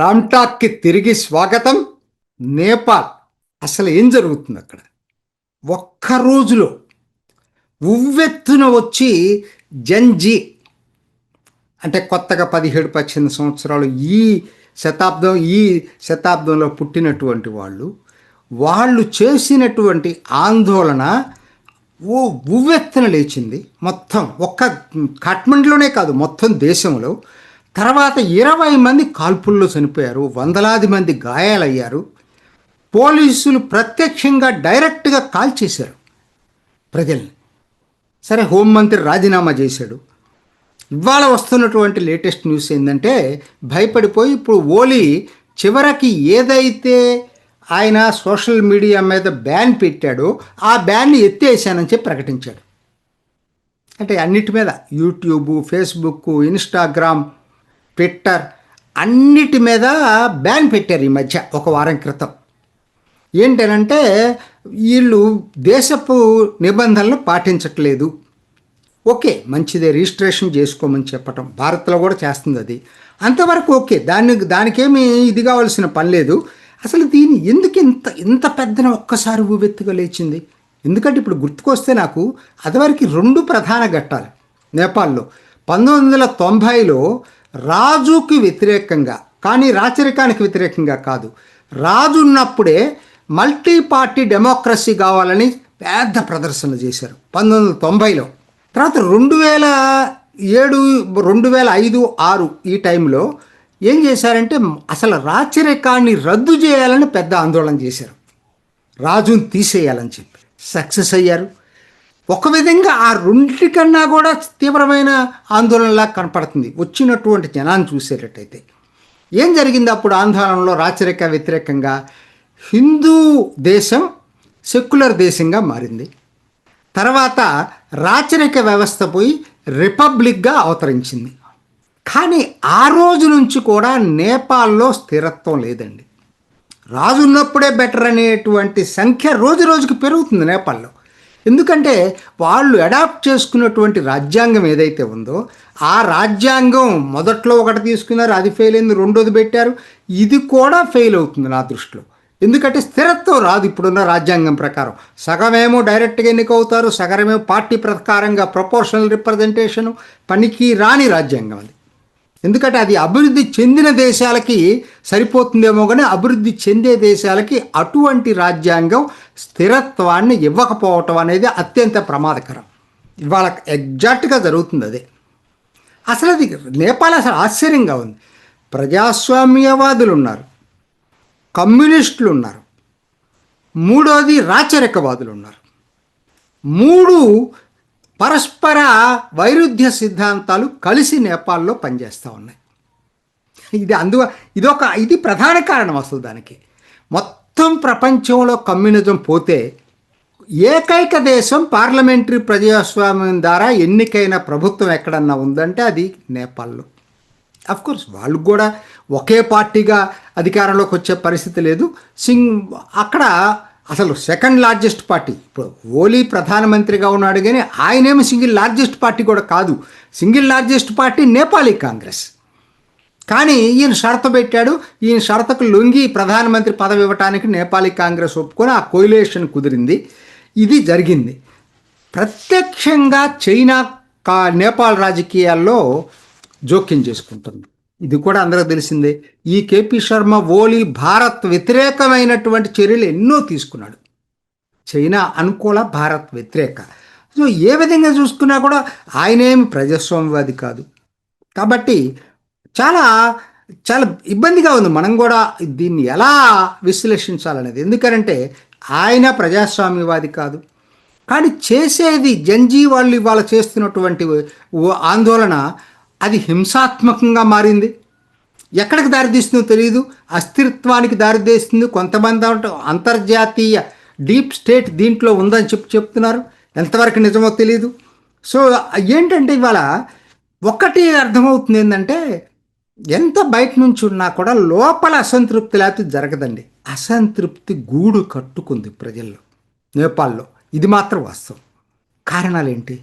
రామ్టాక్కి తిరిగి స్వాగతం. నేపాల్. అసలు ఏం జరుగుతుంది అక్కడ? ఒక్క రోజులో ఉవ్వెత్తున వచ్చి జంజీ. అంటే కొత్తగా పదిహేడు పద్దెనిమిది సంవత్సరాలు ఈ శతాబ్దం ఈ శతాబ్దంలో పుట్టినటువంటి వాళ్ళు వాళ్ళు చేసినటువంటి ఆందోళన ఓ ఉవ్వెత్తున లేచింది. మొత్తం ఒక్క కాఠ్మండ్లోనే కాదు మొత్తం దేశంలో తర్వాత ఇరవై మంది కాల్పుల్లో చనిపోయారు వందలాది మంది గాయాలయ్యారు. పోలీసులు ప్రత్యక్షంగా డైరెక్ట్గా కాల్ చేశారు ప్రజల్ని. సరే హోంమంత్రి రాజీనామా చేశాడు. ఇవాళ వస్తున్నటువంటి లేటెస్ట్ న్యూస్ ఏంటంటే భయపడిపోయి ఇప్పుడు ఓలీ చివరికి ఏదైతే ఆయన సోషల్ మీడియా మీద బ్యాన్ పెట్టాడో ఆ బ్యాన్ని ఎత్తేసానని చెప్పి ప్రకటించాడు. అంటే అన్నిటి మీద యూట్యూబ్ ఫేస్బుక్ ఇన్స్టాగ్రామ్ ట్విట్టర్ అన్నిటి మీద బ్యాన్ పెట్టారు ఈ మధ్య ఒక వారం క్రితం. ఏంటనంటే వీళ్ళు దేశపు నిబంధనలు పాటించట్లేదు. ఓకే మంచిదే రిజిస్ట్రేషన్ చేసుకోమని చెప్పటం. భారత్లో కూడా చేస్తుంది అది అంతవరకు ఓకే దాన్ని దానికేమి ఇది కావాల్సిన పని లేదు. అసలు దీన్ని ఎందుకు ఇంత ఇంత పెద్దన ఒక్కసారి ఊవెత్తుగా లేచింది? ఎందుకంటే ఇప్పుడు గుర్తుకొస్తే నాకు అదివరకు రెండు ప్రధాన ఘట్టాలు. నేపాల్లో పంతొమ్మిది వందల తొంభైలో రాజుకి వ్యతిరేకంగా కానీ రాచరికానికి వ్యతిరేకంగా కాదు. రాజు ఉన్నప్పుడే మల్టీ పార్టీ డెమోక్రసీ కావాలని పెద్ద ప్రదర్శన చేశారు పంతొమ్మిది వందల తొంభైలో. తర్వాత రెండు వేల ఏడు రెండు వేల ఐదు ఆరు ఈ టైంలో ఏం చేశారంటే అసలు రాచరికాన్ని రద్దు చేయాలని పెద్ద ఆందోళన చేశారు. రాజును తీసేయాలని చెప్పి సక్సెస్ అయ్యారు. ఒక విధంగా ఆ రెండింటికన్నా కూడా తీవ్రమైన ఆందోళనలా కనపడుతుంది. వచ్చినటువంటి జనాన్ని చూసేటట్టయితే. ఏం జరిగింది అప్పుడు ఆందోళనలో? రాచరిక వ్యతిరేకంగా హిందూ దేశం సెక్యులర్ దేశంగా మారింది. తర్వాత రాచరిక వ్యవస్థ పోయి రిపబ్లిక్గా అవతరించింది. కానీ ఆ రోజు నుంచి కూడా నేపాల్లో స్థిరత్వం లేదండి. రాజు ఉన్నప్పుడే బెటర్ అనేటువంటి సంఖ్య రోజు రోజుకి పెరుగుతుంది నేపాల్లో. ఎందుకంటే వాళ్ళు అడాప్ట్ చేసుకున్నటువంటి రాజ్యాంగం ఏదైతే ఉందో ఆ రాజ్యాంగం మొదట్లో ఒకటి తీసుకున్నారు అది ఫెయిల్ అయింది రెండోది పెట్టారు. ఇది కూడా ఫెయిల్ అవుతుంది నా దృష్టిలో. ఎందుకంటే స్థిరత్వం రాదు ఇప్పుడున్న రాజ్యాంగం ప్రకారం. సగమేమో డైరెక్ట్గా ఎన్నికవుతారు సగమేమో పార్టీ ప్రకారంగా ప్రపోర్షనల్ రిప్రజెంటేషను పనికి రాని రాజ్యాంగం అది. ఎందుకంటే అది అభివృద్ధి చెందిన దేశాలకి సరిపోతుందేమో కానీ అభివృద్ధి చెందే దేశాలకి అటువంటి రాజ్యాంగం స్థిరత్వాన్ని ఇవ్వకపోవటం అనేది అత్యంత ప్రమాదకరం. ఇవాళ ఎగ్జాక్ట్గా జరుగుతుంది అదే. అసలు అది నేపాల్ అసలు ఆశ్చర్యంగా ఉంది. ప్రజాస్వామ్యవాదులు ఉన్నారు కమ్యూనిస్టులు ఉన్నారు మూడోది రాచరికవాదులు ఉన్నారు మూడు పరస్పర వైరుధ్య సిద్ధాంతాలు కలిసి నేపాల్లో పనిచేస్తూ ఉన్నాయి. ఇది అందువ ఇదొక ఇది ప్రధాన కారణం అసలు దానికి. మొత్తం ప్రపంచంలో కమ్యూనిజం పోతే ఏకైక దేశం పార్లమెంటరీ ప్రజాస్వామ్యం ద్వారా ఎన్నికైన ప్రభుత్వం ఎక్కడన్నా ఉందంటే అది నేపాల్లో. కోర్స్ వాళ్ళు కూడా ఒకే పార్టీగా అధికారంలోకి వచ్చే పరిస్థితి లేదు. సింగ్ అక్కడ అసలు సెకండ్ లార్జెస్ట్ పార్టీ. ఇప్పుడు ఓలీ ప్రధానమంత్రిగా ఉన్నాడు కానీ ఆయనేమి సింగిల్ లార్జెస్ట్ పార్టీ కూడా కాదు. Single largest party Nepali Congress. కానీ ఈయన షరత పెట్టాడు. ఈయన షరతుకు లొంగి ప్రధానమంత్రి పదవి ఇవ్వటానికి నేపాలీ కాంగ్రెస్ ఒప్పుకొని ఆ కోయిలేషన్ కుదిరింది. ఇది జరిగింది. ప్రత్యక్షంగా చైనా కా నేపాల్ రాజకీయాల్లో జోక్యం చేసుకుంటుంది. ఇది కూడా అందరికి తెలిసిందే. ఈ కేపీ శర్మ ఓలీ భారత్ వ్యతిరేకమైనటువంటి చర్యలు ఎన్నో తీసుకున్నాడు. చైనా అనుకూల భారత్ వ్యతిరేక. సో ఏ విధంగా చూసుకున్నా కూడా ఆయనేమి ప్రజాస్వామ్యవాది కాదు. కాబట్టి చాలా చాలా ఇబ్బందిగా ఉంది. మనం కూడా దీన్ని ఎలా విశ్లేషించాలనేది. ఎందుకంటే ఆయన ప్రజాస్వామ్యవాది కాదు. కానీ చేసేది జంజీ వాళ్ళు ఇవాళ చేస్తున్నటువంటి ఓ ఆందోళన అది హింసాత్మకంగా మారింది. ఎక్కడికి దారితీస్తుందో తెలియదు అస్థిరత్వానికి దారితీస్తుంది కొంతమంది అంతర్జాతీయ డీప్ స్టేట్ దీంట్లో ఉందని చెప్పి చెప్తున్నారు. ఎంతవరకు నిజమో తెలియదు సో ఏంటంటే ఇవాళ ఒక్కటి అర్థమవుతుంది ఏంటంటే ఎంత బయట నుంచి ఉన్నా కూడా లోపల అసంతృప్తి లేకపోతే జరగదండి. అసంతృప్తి గూడు కట్టుకుంది ప్రజల్లో నేపాల్లో. ఇది మాత్రం వాస్తవం. కారణాలు ఏంటి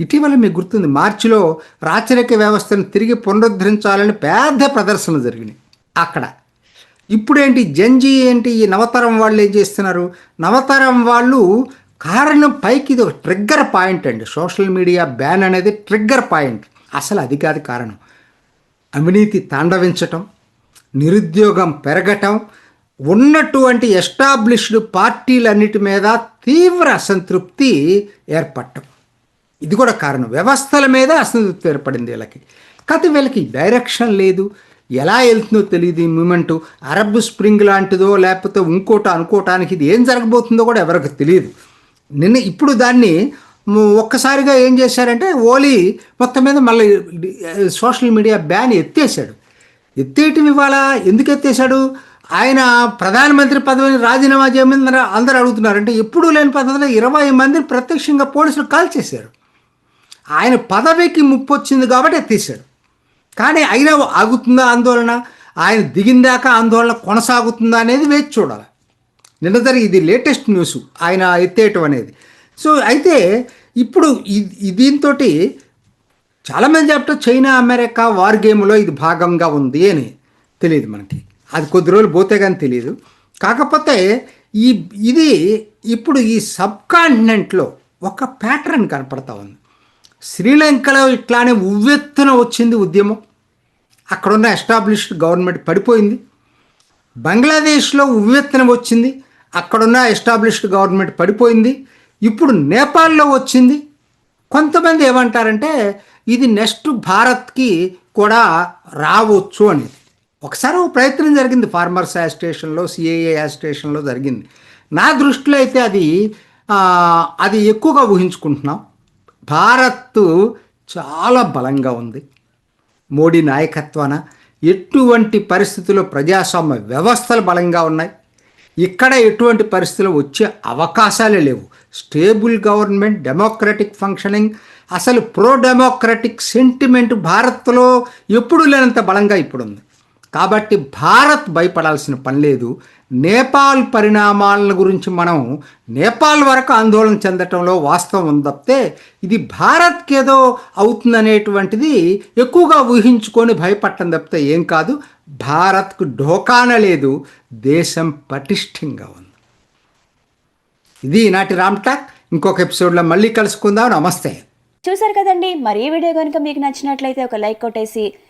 ఇటీవల మీకు గుర్తుంది మార్చిలో రాచరిక వ్యవస్థను తిరిగి పునరుద్ధరించాలని పెద్ద ప్రదర్శనలు జరిగినాయి. అక్కడ. ఇప్పుడేంటి జంజీ ఏంటి ఈ నవతరం వాళ్ళు ఏం చేస్తున్నారు? నవతరం వాళ్ళు కారణం పైకి ఇది ఒక ట్రిగ్గర్ పాయింట్ అండి. సోషల్ మీడియా బ్యాన్ అనేది ట్రిగ్గర్ పాయింట్. అసలు అది కాదు కారణం. అవినీతి తాండవించటం నిరుద్యోగం పెరగటం ఉన్నటువంటి ఎస్టాబ్లిష్డ్ పార్టీలన్నిటి మీద తీవ్ర అసంతృప్తి ఏర్పడటం. ఇది కూడా కారణం. వ్యవస్థల మీద అసంతృప్తి ఏర్పడింది వీళ్ళకి. కథ వీళ్ళకి డైరెక్షన్ లేదు. ఎలా వెళ్తుందో తెలియదు ఈ మూమెంట్ అరబ్ స్ప్రింగ్ లాంటిదో లేకపోతే ఇంకోట అనుకోవటానికి ఇది ఏం జరగబోతుందో కూడా ఎవరికి తెలియదు. నిన్న ఇప్పుడు దాన్ని ఒక్కసారిగా ఏం చేశారంటే ఓలీ మొత్తం మీద మళ్ళీ సోషల్ మీడియా బ్యాన్ ఎత్తేసాడు ఎత్తేయటం ఇవాళ ఎందుకు ఎత్తేసాడు ఆయన ప్రధానమంత్రి పదవిని రాజీనామా చేయమని అందరూ అడుగుతున్నారు. అంటే ఎప్పుడూ లేని పద్ధతిలో ఇరవై మందిని ప్రత్యక్షంగా పోలీసులు కాల్ చేశారు ఆయన పదవికి ముప్పు వచ్చింది కాబట్టి ఎత్తేసాడు కానీ అయినా ఆగుతుందా ఆందోళన? ఆయన దిగిందాక ఆందోళన కొనసాగుతుందా అనేది వేచి చూడాలి. నిన్న జరిగి ఇది లేటెస్ట్ న్యూస్. ఆయన ఎత్తేయటం అనేది. సో అయితే ఇప్పుడు దీంతో చాలామంది చెప్తా చైనా అమెరికా వార్ గేమ్లో ఇది భాగంగా ఉంది అని తెలియదు మనకి. అది కొద్ది రోజులు పోతే కానీ తెలియదు. కాకపోతే ఈ ఇది ఇప్పుడు ఈ సబ్ కాంటినెంట్లో ఒక ప్యాటర్న్ కనపడతా ఉంది. శ్రీలంకలో ఇట్లానే ఉవ్వెత్తున వచ్చింది ఉద్యమం. అక్కడున్న ఎస్టాబ్లిష్డ్ గవర్నమెంట్ పడిపోయింది. బంగ్లాదేశ్లో ఉవ్వెత్తున వచ్చింది. అక్కడున్న ఎస్టాబ్లిష్డ్ గవర్నమెంట్ పడిపోయింది. ఇప్పుడు నేపాల్లో వచ్చింది. కొంతమంది ఏమంటారంటే ఇది నెక్స్ట్ భారత్కి కూడా రావచ్చు అనేది. ఒకసారి ఒక ప్రయత్నం జరిగింది ఫార్మర్స్ స్టేషన్లో సిఏఏ స్టేషన్లో జరిగింది. నా దృష్టిలో అయితే అది అది ఎక్కువగా ఊహించుకుంటున్నాం. భారత్ చాలా బలంగా ఉంది. మోడీ నాయకత్వాన ఎటువంటి పరిస్థితుల్లో ప్రజాస్వామ్య వ్యవస్థలు బలంగా ఉన్నాయి? ఇక్కడ ఎటువంటి పరిస్థితులు వచ్చే అవకాశాలే లేవు. స్టేబుల్ గవర్నమెంట్ డెమోక్రటిక్ ఫంక్షనింగ్ అసలు ప్రో డెమోక్రటిక్ సెంటిమెంట్ భారత్లో ఎప్పుడు లేనంత బలంగా ఇప్పుడు ఉంది కాబట్టి భారత్ భయపడాల్సిన పని లేదు. నేపాల్ పరిణామాల గురించి మనం నేపాల్ వరకు ఆందోళన చెందటంలో వాస్తవం ఉంది తప్పితే ఇది భారత్కి ఏదో అవుతుందనేటువంటిది ఎక్కువగా ఊహించుకొని భయపడటం తప్పితే ఏం కాదు. భారత్కు ఢోకాన లేదు. దేశం పటిష్టంగా ఉంది. ఇది ఈనాటి రామ్ టాక్. ఇంకొక ఎపిసోడ్లో మళ్ళీ కలుసుకుందాం. నమస్తే. చూసారు కదండి. మరి ఈ వీడియో కనుక మీకు నచ్చినట్లయితే ఒక లైక్ కొట్టేసి